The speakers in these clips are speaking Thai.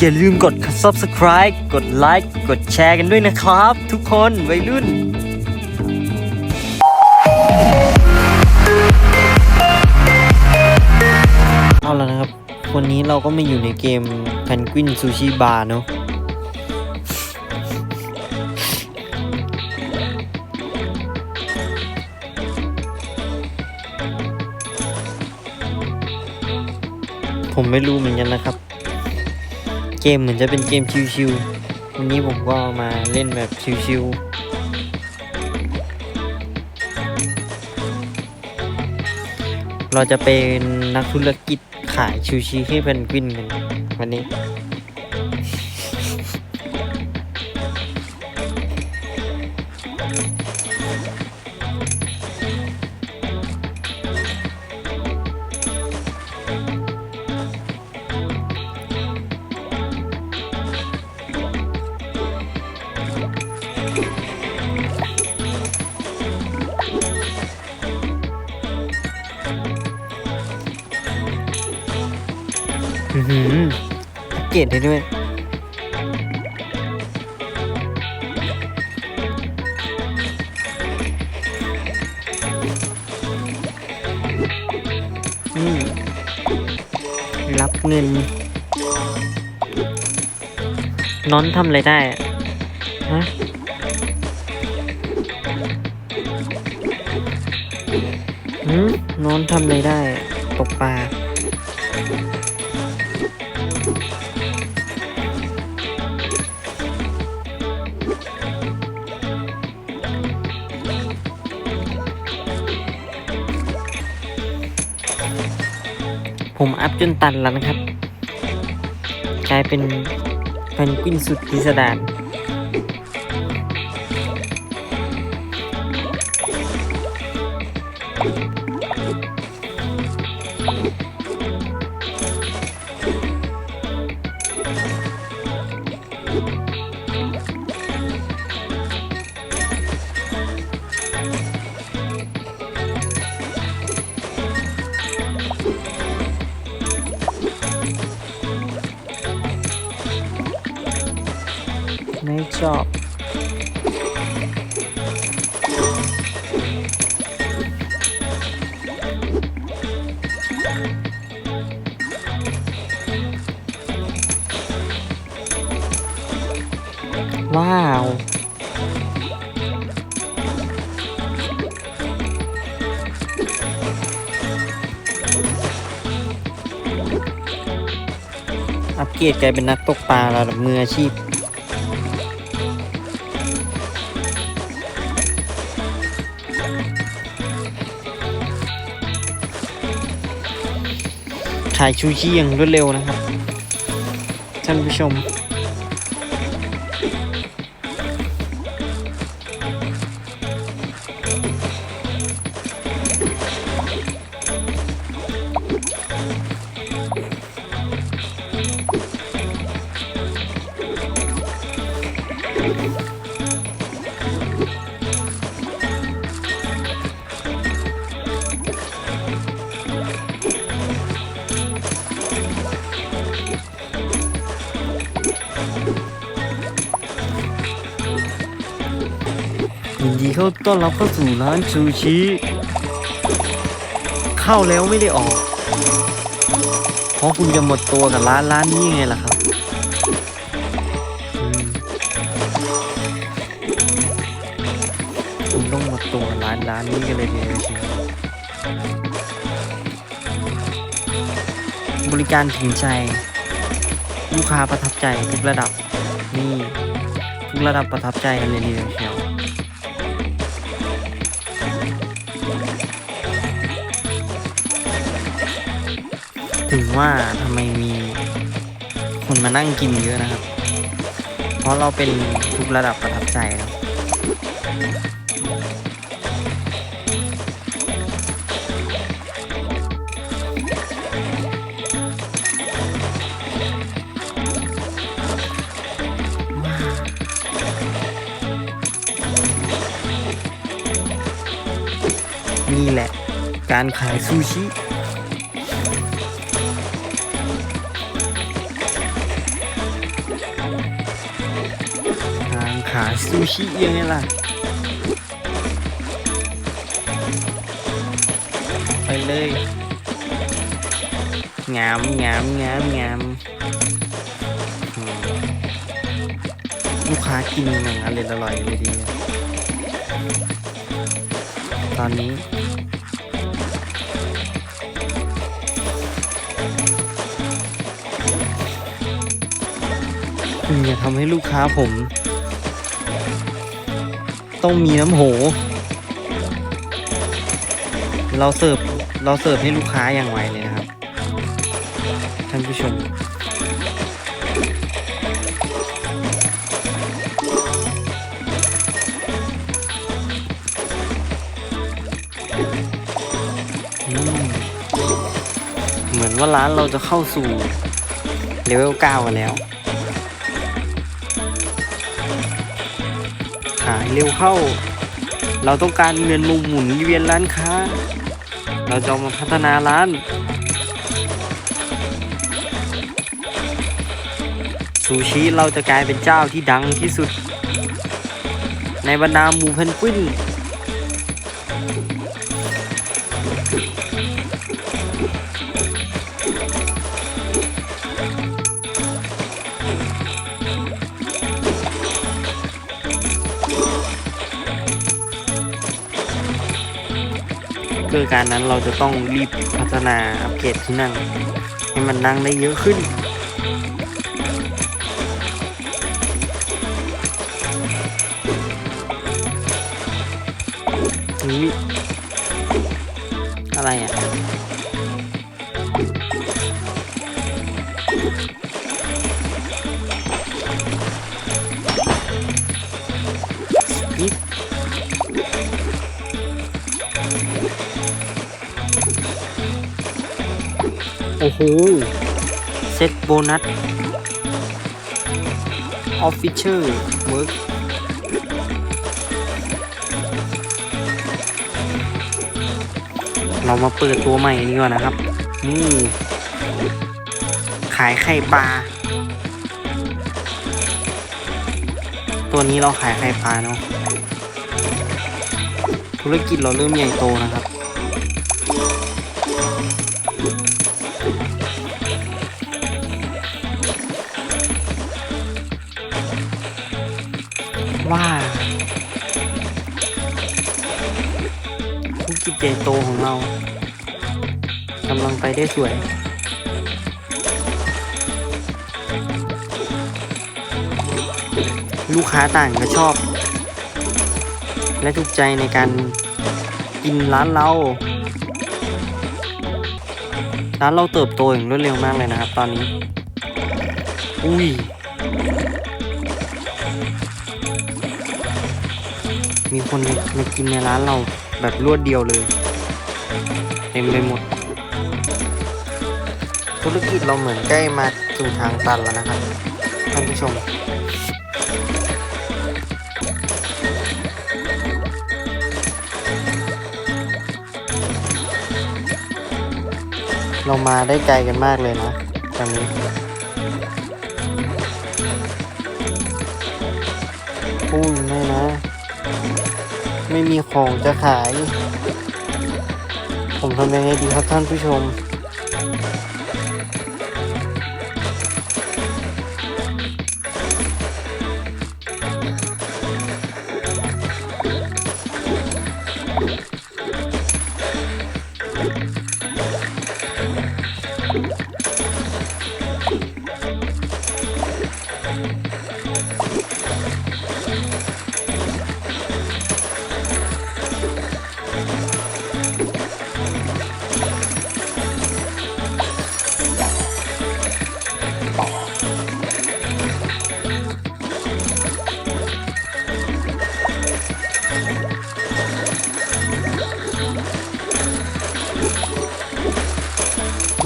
อย่าลืมกด subscribe กดไลค์กดแชร์กันด้วยนะครับ ทุกคนวัยรุ่นเอาแล้วนะครับ วันนี้เราก็มาอยู่ในเกม Penguin Sushi Bar เนอะผมไม่รู้เหมือนกันนะครับ มเหมือนจะเป็นเกมชิวๆวันนี้ผมก็มาเล่นแบบชิวๆเราจะเป็นนักธุรกิจขายชิวๆให้เพนกวินกันวันนี้ อือหือเกตได้ด้วยนี่รับเงิน น้อนทำอะไรได้อะฮะ หืมน้อนทำอะไรได้อะตกปลา จนตันแล้วนะครับ กลายเป็นเพนกวินสุดพิสดาร ชอบ ว้าวอัปเกรดกลายเป็นนักตกปลาระดับมืออาชีพ ขายชูชีอย่างรวดเร็วนะครับ ท่านผู้ชม ดีเข้าต้อนรับเข้าสู่ร้านซูชิ เข้าแล้วไม่ได้ออก เพราะคุณจะหมดตัวกับร้านร้านนี้ยังไงล่ะครับอืมคุณต้องหมดตัวกับร้านร้านนี้กันเลยทีเดียวบริการถึงใจ ลูกค้าประทับใจทุกระดับ นี่ ทุกระดับประทับใจกันเลยทีเดียว ว่าทำไมมีคนมานั่งกินเยอะนะครับ เพราะเราเป็นทุกระดับประทับใจครับนี่แหละ การขายซูชิาซูชิยังไงล่ะ ไปเลยงามงามงามงามลูกค้ากินอย่างอร่อยอร่อยเลยดีตอนนี้อย่าทำให้ลูกค้าผม ต้องมีน้ำโห เราเสิร์ฟเราเสิร์ฟให้ลูกค้าอย่างไวเลยนะครับ ท่านผู้ชมอืมเหมือนว่าร้านเราจะเข้าสู่เลเวล9กันแล้ว ขายเร็วเข้า เราต้องการเงินมุหมุนเวียนร้านค้า เราจะมาพัฒนาร้านซูชิเราจะกลายเป็นเจ้าที่ดังที่สุด ในบรรดาหมูเพนกวิน คือการนั้นเราจะต้องรีบพัฒนาอัปเกรดที่นั่ง ให้มันนั่งได้เยอะขึ้น นี่อะไรอะ โอ้โห เซตโบนัส ออฟฟิเชอร์เวิร์กเรามาเปิดตัวใหม่ดีกว่านะครับ นี่ ขายไข่ปลา ตัวนี้เราขายไข่ปลาเนาะ ธุรกิจเราเริ่มใหญ่โตนะครับว่าธุรกิจใหญ่โตของเรากำลังไปได้สวยลูกค้าต่างก็ชอบ และถูกใจในการกินร้านเรา ร้านเราเติบโตอย่างรวดเร็วมากเลยนะครับ ตอนนี้ อุ้ย มีคนมากินในร้านเราแบบรวดเดียวเลย เต็มไปหมด ธุรกิจเราเหมือนใกล้มาสู่ทางตันแล้วนะครับท่านผู้ชม เรามาได้ไกลกันมากเลยนะตอนนี้อุ้ยไม่นะ ไม่มีของจะขาย ผมทำยังไงดีครับท่านผู้ชม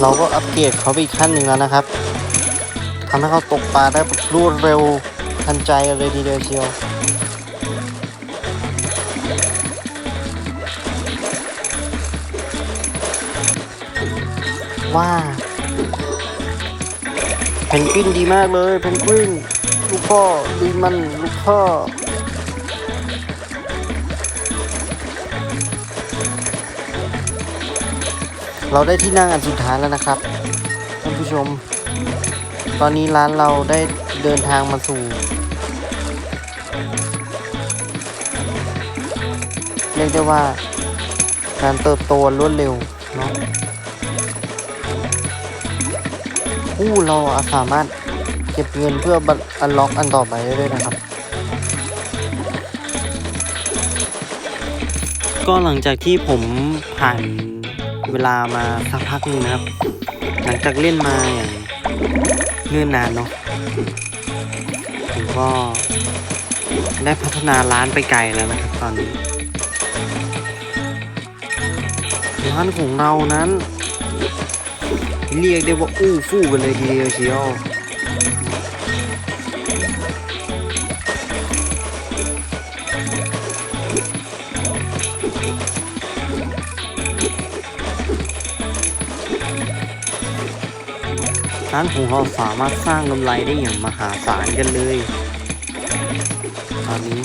เราก็อัปเกรดเขาไปอีกขั้นหนึ่งแล้วนะครับทำให้เขาตกปลาได้รวดเร็วทันใจเลยทีเดียวเชียวว่าเพนกวินดีมากเลยเพนกวินลูกพ่อดีมันลูกพ่อ เราได้ที่นั่งอันสุดท้ายแล้วนะครับท่านผู้ชม ตอนนี้ร้านเราได้เดินทางมาสู่เรียกได้ว่าการเติบโตรวดเร็วเนาะอู้เราสามารถเก็บเงินเพื่อบัตรอันล็อกอันต่อไปได้ด้วยนะครับ ก็หลังจากที่ผมผ่าน เวลามาสักพักหนึงนะครับ หลังจากเล่นมาอย่างเนื่นนานเนาะผมก็ได้พัฒนาร้านไปไกลแล้วนะครับตอนนี้ ร้านของเรานั้น เรียกได้ว่าอู้ฟู่กันเลยทีเดียวเชียว ร้านของเราสามารถสร้างกำไรได้อย่างมหาศาลกันเลย ตอนนี้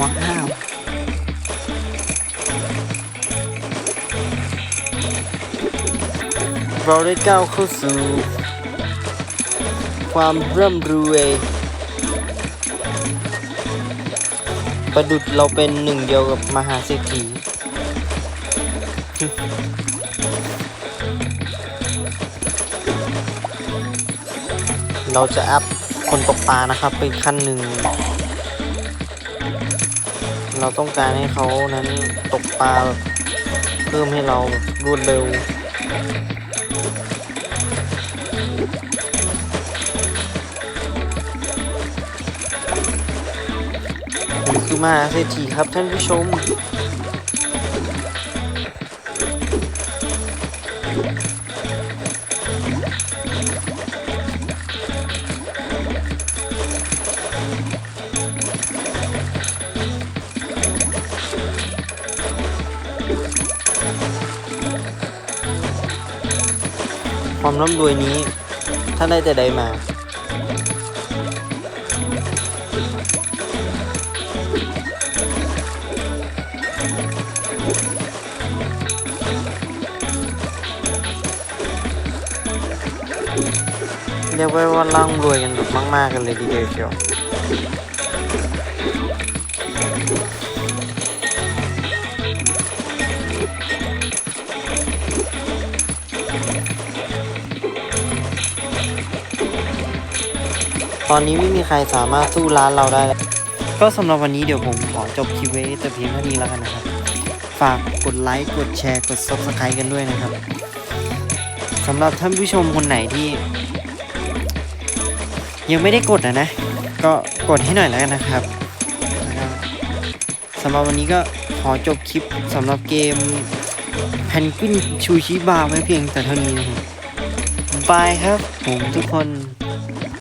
ว้าวเราได้ก้าวเข้าสู่ความร่ำรวยประดุดเราเป็นหนึ่งเดียวกับมหาเศรษฐี เราจะอัพคนตกปลานะครับไปขั้นหนึ่ง เราต้องการให้เขานั้นตกปลาเพิ่มให้เรารวดเร็วคือมาเศรษฐีครับท่านผู้ชม ความร่ำรวยนี้ถ้าได้แต่ใดมา เรียกว่าว่าร่ำรวยกันแบบมาก ๆ กันเลยทีเดียวเชียว ตอนนี้ไม่มีใครสามารถสู้ร้านเราได้แล้วก็สำหรับวันนี้เดี๋ยวผมขอจบคลิปไว้แต่เพียงเท่านี้แล้วกันนะครับ ฝากกดไลค์กดแชร์กด subscribe กันด้วยนะครับสำหรับท่านผู้ชมคนไหนที่ ยังไม่ได้กดนะนะ ก็กดให้หน่อยแล้วกันนะครับสำหรับวันนี้ก็ขอจบคลิปสำหรับเกมแพนกวินชูชิบาร์ไว้เพียงแต่เท่านี้นะครับบายครับผมทุกคน